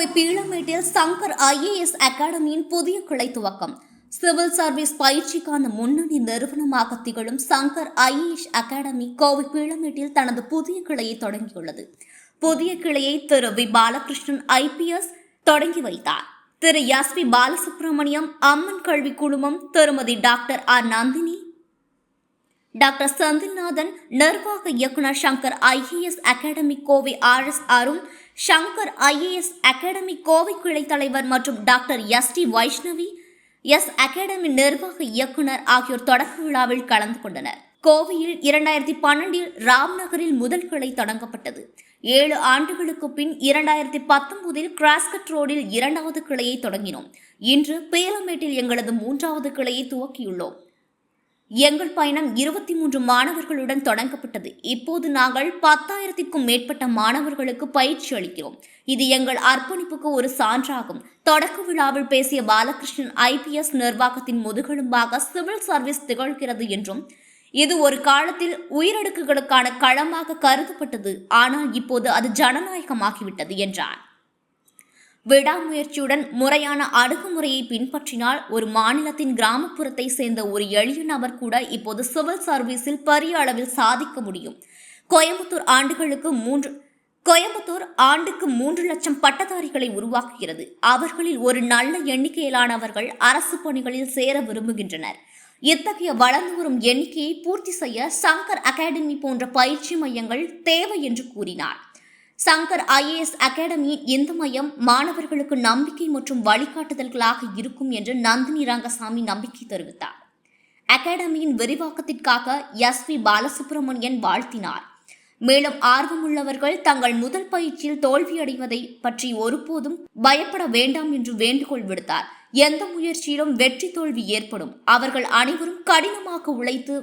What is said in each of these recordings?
கோவை பீளமேட்டில் சங்கர் ஐஏஎஸ் அகாடமியின் புதிய கிளை துவக்கம். சிவில் சர்வீஸ் பயிற்சிக்கான முன்னணி நிறுவனமாக திகழும் சங்கர் ஐஏஎஸ் அகாடமி கோவை பீளமேட்டில் தனது புதிய கிளையை தொடங்கியுள்ளது. புதிய கிளையை திரு வி. பாலகிருஷ்ணன் ஐபிஎஸ் தொடங்கி வைத்தார். திரு எஸ் பி பாலசுப்ரமணியம் அம்மன் கல்வி குழுமம் திருமதி doctor R. Nandini doctor Senthilnathan நிர்வாக இயக்குனர் Shankar IAS academy Kovai R. S. Arun Shankar IAS academy Kovai கிளை தலைவர் மற்றும் doctor S D Vaishnavi S academy நிர்வாக இயக்குனர் ஆகியோர் தொடக்க விழாவில் கலந்து கொண்டனர். கோவையில் இரண்டாயிரத்தி பன்னெண்டில் ராம்நகரில் முதல் கிளை தொடங்கப்பட்டது. ஏழு ஆண்டுகளுக்கு பின் இரண்டாயிரத்தி பத்தொன்பதில் கிராஸ்கட் ரோடில் இரண்டாவது கிளையை தொடங்கினோம். இன்று பேலமேட்டில் எங்களது மூன்றாவது கிளையை துவக்கியுள்ளோம். எங்கள் பயணம் இருபத்தி மூன்று மாணவர்களுடன் தொடங்கப்பட்டது. இப்போது நாங்கள் பத்தாயிரத்திற்கும் மேற்பட்ட மாணவர்களுக்கு பயிற்சி அளிக்கிறோம். இது எங்கள் அர்ப்பணிப்புக்கு ஒரு சான்றாகும். தொடக்க விழாவில் பேசிய பாலகிருஷ்ணன் ஐபிஎஸ் நிர்வாகத்தின் முதுகெலும்பாக சிவில் சர்வீஸ் திகழ்கிறது என்றும் இது ஒரு காலத்தில் உயிரடுக்குகளுக்கான களமாக கருதப்பட்டது. ஆனால் இப்போது அது ஜனநாயகமாகிவிட்டது என்றார். விடாமுயற்சியுடன் முறையான அணுகுமுறையை பின்பற்றினால் ஒரு மாநிலத்தின் கிராமப்புறத்தை சேர்ந்த ஒரு எளிய நபர் கூட இப்போது சிவில் சர்வீஸில் பெரிய அளவில் சாதிக்க முடியும். கோயம்புத்தூர் ஆண்டுகளுக்கு மூன்று கோயம்புத்தூர் ஆண்டுக்கு மூன்று லட்சம் பட்டதாரிகளை உருவாக்குகிறது. அவர்களில் ஒரு நல்ல எண்ணிக்கையிலானவர்கள் அரசு பணிகளில் சேர விரும்புகின்றனர். இத்தகைய வளர்ந்து வரும் எண்ணிக்கையை பூர்த்தி செய்ய சங்கர் அகாடமி போன்ற பயிற்சி மையங்கள் தேவை என்று கூறினார். சங்கர் ஐஏஎஸ் அகாடமியின் இந்த மையம் மாணவர்களுக்கு நம்பிக்கை மற்றும் வழிகாட்டுதல்களாக இருக்கும் என்று நந்தினி ரங்கசாமி நம்பிக்கை தெரிவித்தார். அகாடமியின் விரிவாக்கத்திற்காக எஸ் பி பாலசுப்ரமணியன் வாழ்த்தினார். மேலும் ஆர்வமுள்ளவர்கள் தங்கள் முதல் பயிற்சியில் தோல்வியடைவதை பற்றி ஒருபோதும் பயப்பட வேண்டாம் என்று வேண்டுகோள் விடுத்தார். எந்த முயற்சியிலும் வெற்றி தோல்வி ஏற்படும். அவர்கள் அனைவரும் கடினமாக உழைத்து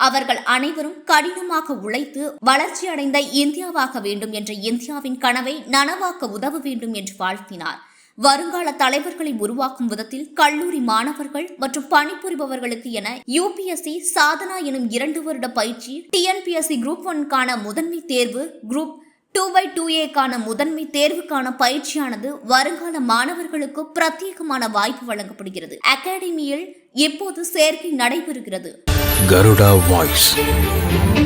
அவர்கள் அனைவரும் கடினமாக உழைத்து வளர்ச்சியடைந்த இந்தியாவாக வேண்டும் என்ற இந்தியாவின் கனவை நனவாக்க உதவ வேண்டும் என்று வாழ்த்தினார். வருங்கால தலைவர்களை உருவாக்கும் விதத்தில் கல்லூரி மாணவர்கள் மற்றும் பணிபுரிபவர்களுக்கு என யூபிஎஸ்சி சாதனா எனும் இரண்டு வருட பயிற்சி டிஎன்பிஎஸ்சி குரூப் ஒன்கான முதன்மை தேர்வு குரூப் டூ பை டூ ஏக்கான முதன்மை தேர்வுக்கான பயிற்சியானது வருங்கால மாணவர்களுக்கு பிரத்யேகமான வாய்ப்பு வழங்கப்படுகிறது. அகாடமியில் இப்போது சேர்க்கை நடைபெறுகிறது. Garuda Voice